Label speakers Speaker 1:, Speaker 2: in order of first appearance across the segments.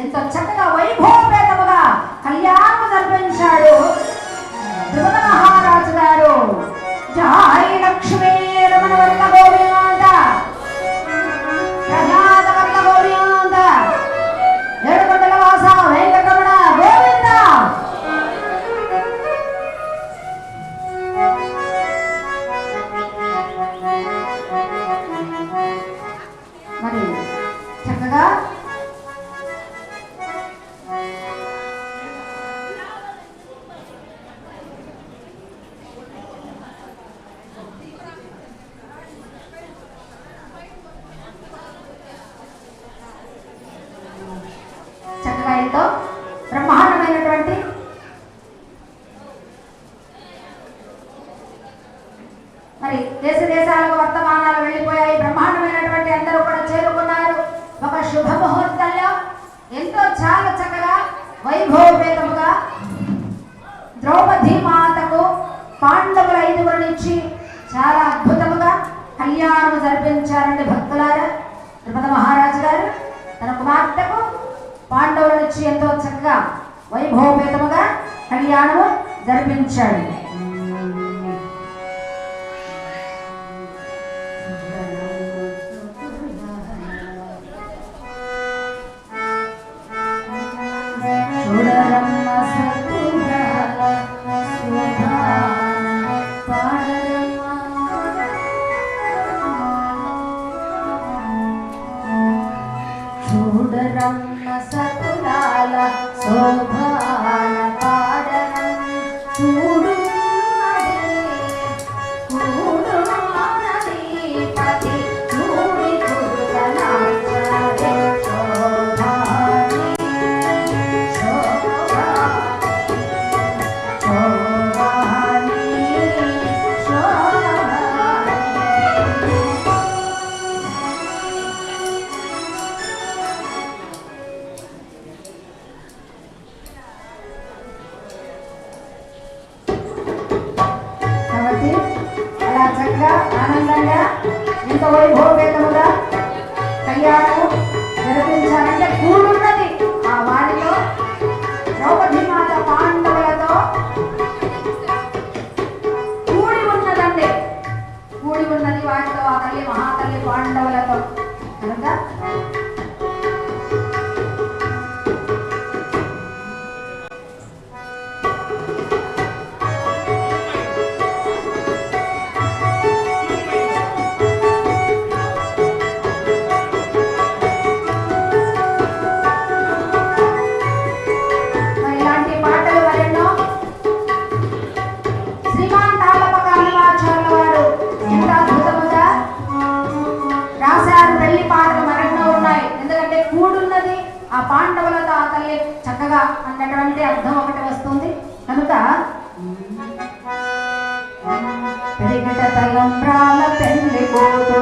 Speaker 1: ఎంత చక్కగా వైభవపేతముగా కళ్యాణం జరిపించాడు. ధ్రువన మహారాజు గారు. జాయి లక్ష్మీ రమణ వర్గ గోవింద ప్రజాత వర్గ గోవింద ఏడుకొండల వాస వెంకటరమణ గోవింద. మరి చక్కగా మరి దేశ దేశాలకు వర్తమానాలు వెళ్ళిపోయాయి. బ్రహ్మాండమైనటువంటి అందరూ కూడా చేరుకున్నారు. ఒక శుభ ముహూర్తంలో ఎంతో చాలా చక్కగా వైభవపేతముగా ద్రౌపది మాతకు పాండవుల నుంచి చాలా అద్భుతముగా కళ్యాణము జరిపించారండి భక్తులారా. తిరుపతి మహారాజు గారు తన కుమార్తెకు నుంచి ఎంతో చక్కగా వైభవపేతముగా కళ్యాణము జరిపించాడు. చూడరమ్మ సకులాల శోభా Música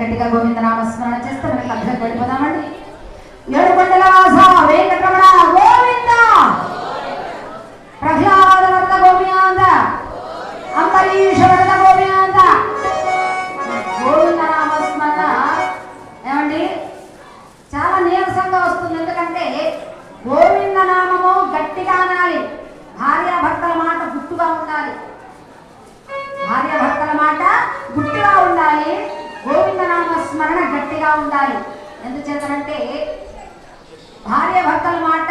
Speaker 1: గట్టిగా గోవింద స్మరణ చేస్తే మనకి అర్థం పడిపోదామండి ఏడు కొండల వాస వెంకటరమణ గోవింద! ప్రహ్లాద వరద గోవింద! అంబరీష వరద గోవింద! గోవింద నామస్మరణ. ఏమండి? చాలా నీరసంగా వస్తుంది. ఎందుకంటే గోవింద నామము గట్టిగా అనాలి. భార్య భర్తల మాట గుట్టుగా ఉండాలి. భార్య భర్తల మాట గుట్టిగా ఉండాలి. స్మరణ గట్టిగా ఉండాలి. ఎందుచేతనంటే భార్య భర్తల మాట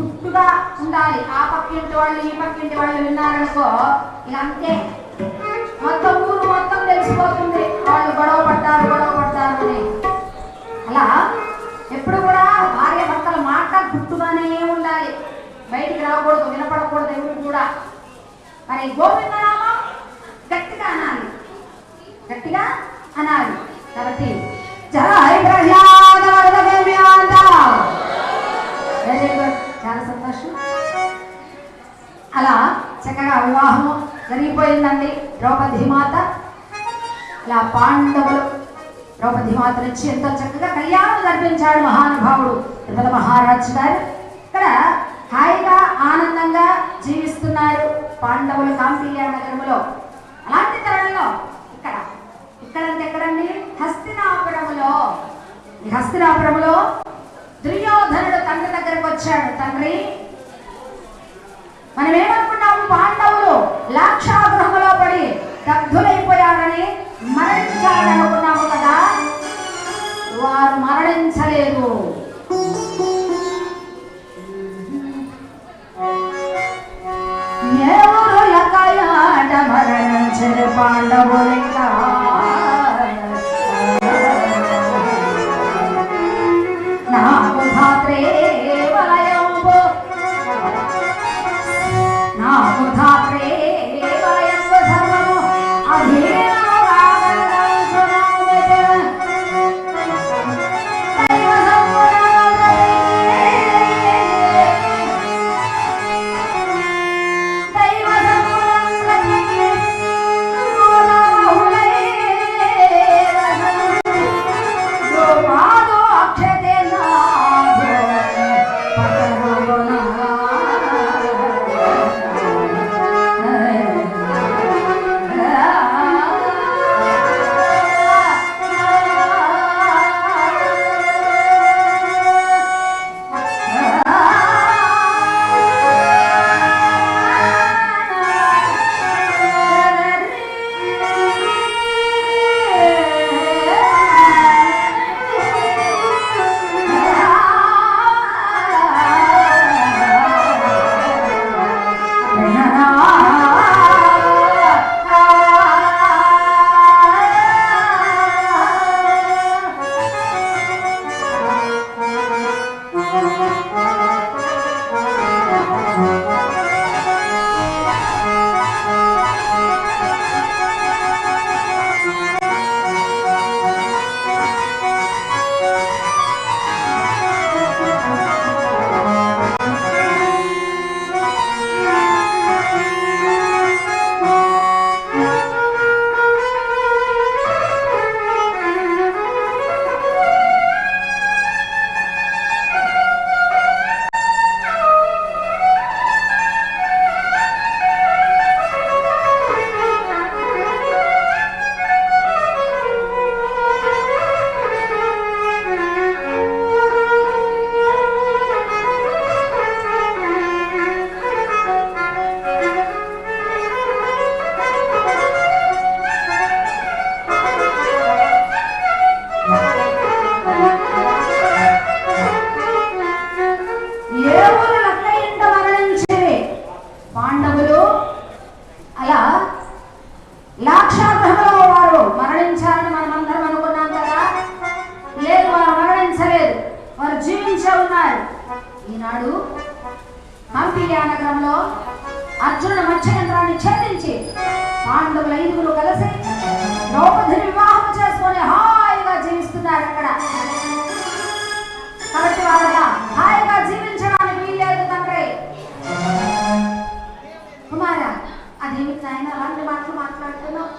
Speaker 1: గుట్టుగా ఉండాలి. ఆ పక్కింటి వాళ్ళు ఈ పక్కింటి వాళ్ళు విన్నారనుకో ఇక అంతే. మొత్తం ఊరు మొత్తం తెలిసిపోతుంది. వాళ్ళు గొడవ పడతారు గొడవ పడతారు అని. అలా ఎప్పుడు కూడా భార్య భర్తల మాట గుట్టుగానే ఉండాలి. బయటికి రాకూడదు వినపడకూడదు ఎవరు కూడా. మరి గోవిందనామం గట్టిగా అనాలి గట్టిగా అనాలి. కాబట్టి జయ ప్రహ్లాద వరద వెరీ గుడ్ చాలా సంతోషం. అలా చక్కగా వివాహము జరిగిపోయిందండి. ద్రౌపది మాత. ఇలా పాండవులు ద్రౌపది మాత నుంచి ఎంతో చక్కగా కళ్యాణం జరిపించాడు మహానుభావుడు తిరుమల మహారాజు గారు. ఇక్కడ హాయిగా ఆనందంగా జీవిస్తున్నారు పాండవులు కాంపిల్య నగరములో అలాంటి తరుణంలో ఇక్కడ హస్తినాపురములో. ఈ హస్తినాపురములో దుర్యోధనుడు తండ్రి దగ్గరకు వచ్చాడు. తండ్రి మనం ఏమనుకున్నాము? పాండవులు లాక్షాగృహంలో పడి దగ్ధులైపోయారని మరణించాలని అనుకున్నాము కదా? వారు మరణించలేదు. ఎవరు పాండవులే? ఉజ్జీవించే ఉన్నారు ఈనాడు మంపిలియా నగరంలో అర్జునుడు మత్స్యగంధ్రాన్ని ఛేదించి పాండవుల ఐదుగురు కలిసి ద్రౌపది వివాహం చేసుకొని హాయిగా జీవిస్తున్నారు అక్కడ. కాబట్టి వాళ్ళ హాయిగా జీవించడానికి వీల్లేదు తండ్రి. కుమార అదేమిటి ఆయన అలాంటి మాటలు మాట్లాడుతున్నావు